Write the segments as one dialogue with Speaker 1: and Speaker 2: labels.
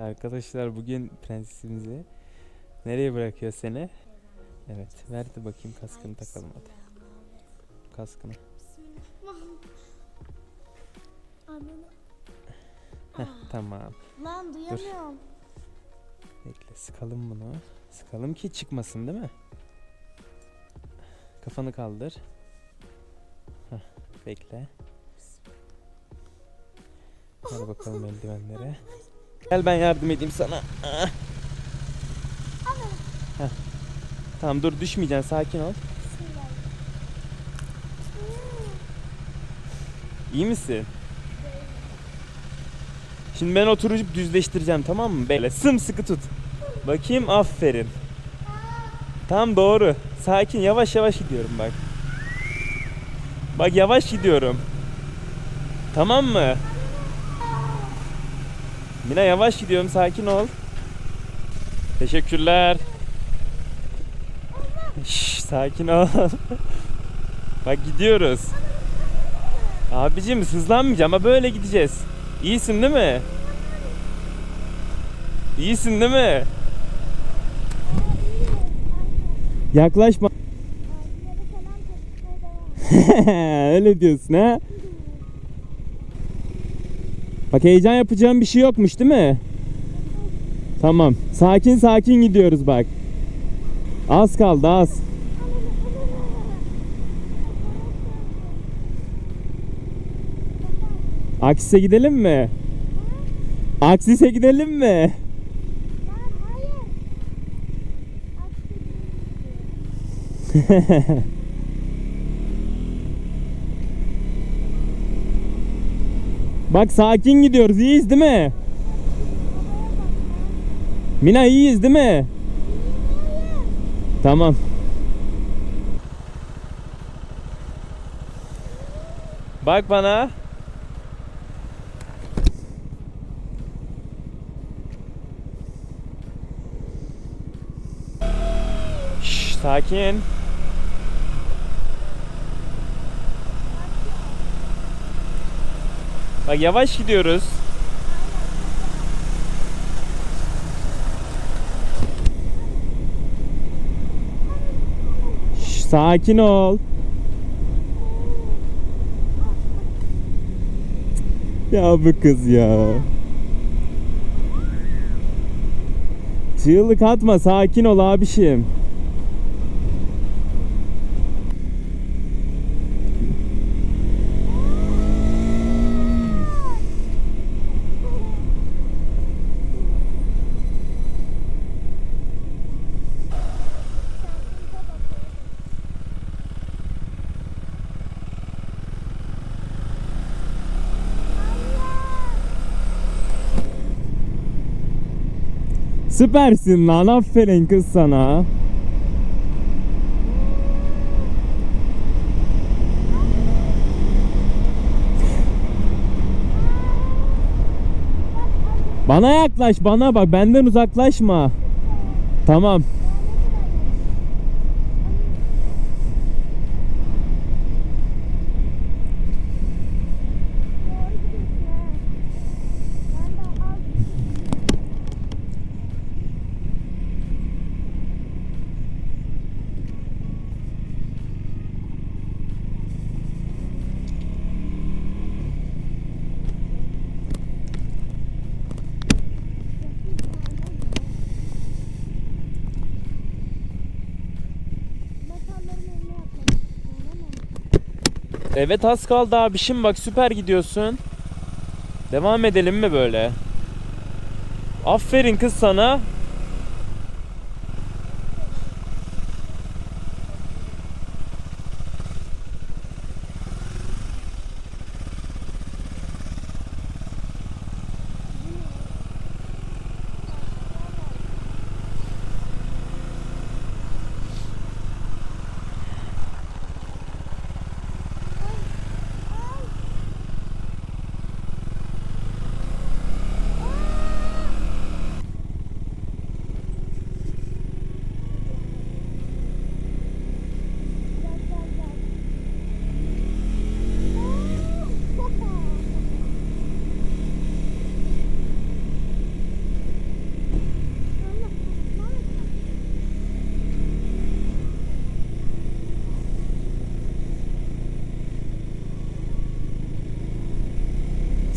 Speaker 1: Arkadaşlar bugün prensesimizi nereye bırakıyor seni? Evet ver de bakayım kaskını takalım hadi. Kaskını. Heh, tamam.
Speaker 2: Lan duyamıyorum.
Speaker 1: Bekle sıkalım bunu. Sıkalım ki çıkmasın değil mi? Kafanı kaldır. Heh, bekle. Ver bakalım eldivenlere. Gel ben yardım edeyim sana. Tamam dur düşmeyeceksin sakin ol. İyi misin? Şimdi ben oturup düzleştireceğim tamam mı? Böyle sımsıkı tut. Bakayım aferin. Tam doğru. Sakin yavaş yavaş gidiyorum bak. Bak yavaş gidiyorum. Tamam mı? Mina yavaş gidiyorum sakin ol. Teşekkürler. Şş, sakin ol. bak gidiyoruz. Abicim hızlanmayacağım ama böyle gideceğiz. İyisin değil mi? İyisin değil mi? Yaklaşma. Öyle diyorsun ha? Bak heyecan yapacağım bir şey yokmuş değil mi? Tamam. Sakin sakin gidiyoruz bak. Az kaldı az. Aksis'e gidelim mi? Aksis'e gidelim mi?
Speaker 2: Lan
Speaker 1: Bak sakin gidiyoruz. iyiyiz değil mi? Mina iyiyiz değil mi? Tamam. Bak bana. Şş, sakin. Bak yavaş gidiyoruz. Şş, sakin ol. Ya bu kız ya. Çığlık atma sakin ol abişim. Süpersin lan aferin kız sana. Bana yaklaş bana bak benden uzaklaşma. Tamam.
Speaker 2: Doğru gidiyorsun ha. Ben de az Masalların önüne yapmak istiyorum ama
Speaker 1: Evet az kaldı abişim bak süper gidiyorsun. Devam edelim mi böyle? Aferin kız sana.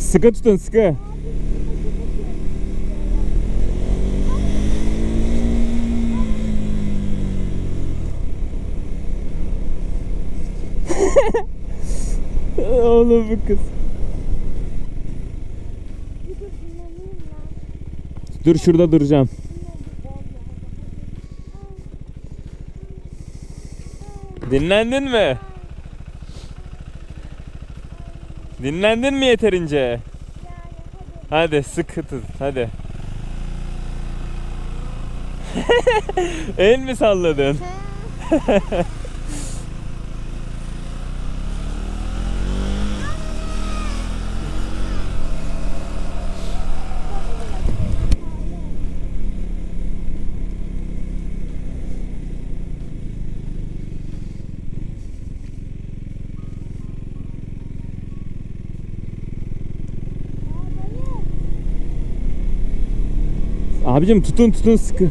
Speaker 1: Sıkı tutun sıkı. Oğlum bu kız.
Speaker 2: Dur
Speaker 1: şurada duracağım. Dinlendin mi? Dinlendin mi yeterince?
Speaker 2: Yani hadi.
Speaker 1: Hadi sıkı tut hadi. El mi salladın? Abicim tutun tutun sıkı.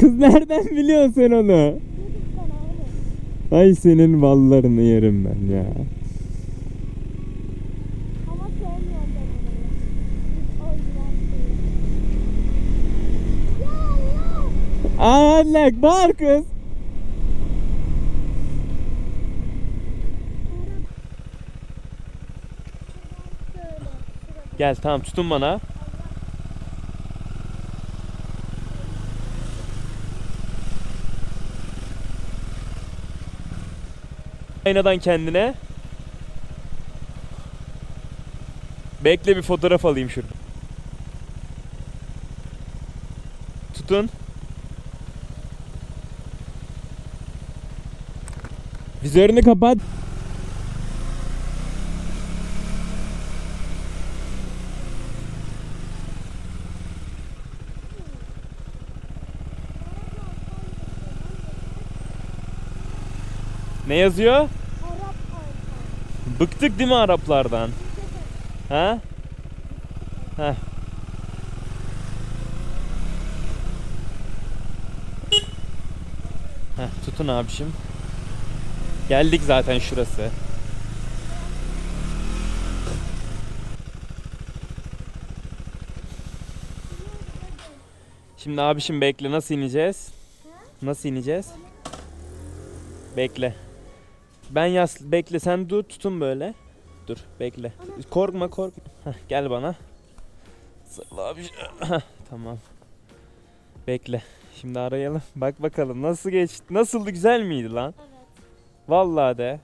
Speaker 1: Kız nereden biliyorsun sen onu? Ay senin ballarını yerim ben ya.
Speaker 2: Ama sevmiyorum ben onu. O yüzden Ya Allah!
Speaker 1: Allah bağır kız. Gel tamam tutun bana. Aynadan kendine. Bekle bir fotoğraf alayım şurada. Tutun. Vizörünü kapat. Ne yazıyor? Bıktık değil mi Araplardan? Ha? Ha. Heh, tutun abişim. Geldik zaten şurası. Şimdi abişim bekle nasıl ineceğiz? Nasıl ineceğiz? Bekle. Ben yas bekle sen dur tutun böyle. Dur bekle. Korkma korkma. Heh, gel bana. Sarıl abi. Heh, tamam. Bekle. Şimdi arayalım. Bak bakalım nasıl geçti. Nasıldı güzel miydi lan?
Speaker 2: Evet.
Speaker 1: Vallahi de.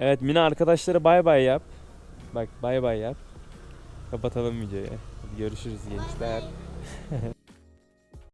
Speaker 1: Evet Mina arkadaşlara bay bay yap. Bak bay bay yap. Kapatalım videoyu. Hadi görüşürüz gençler.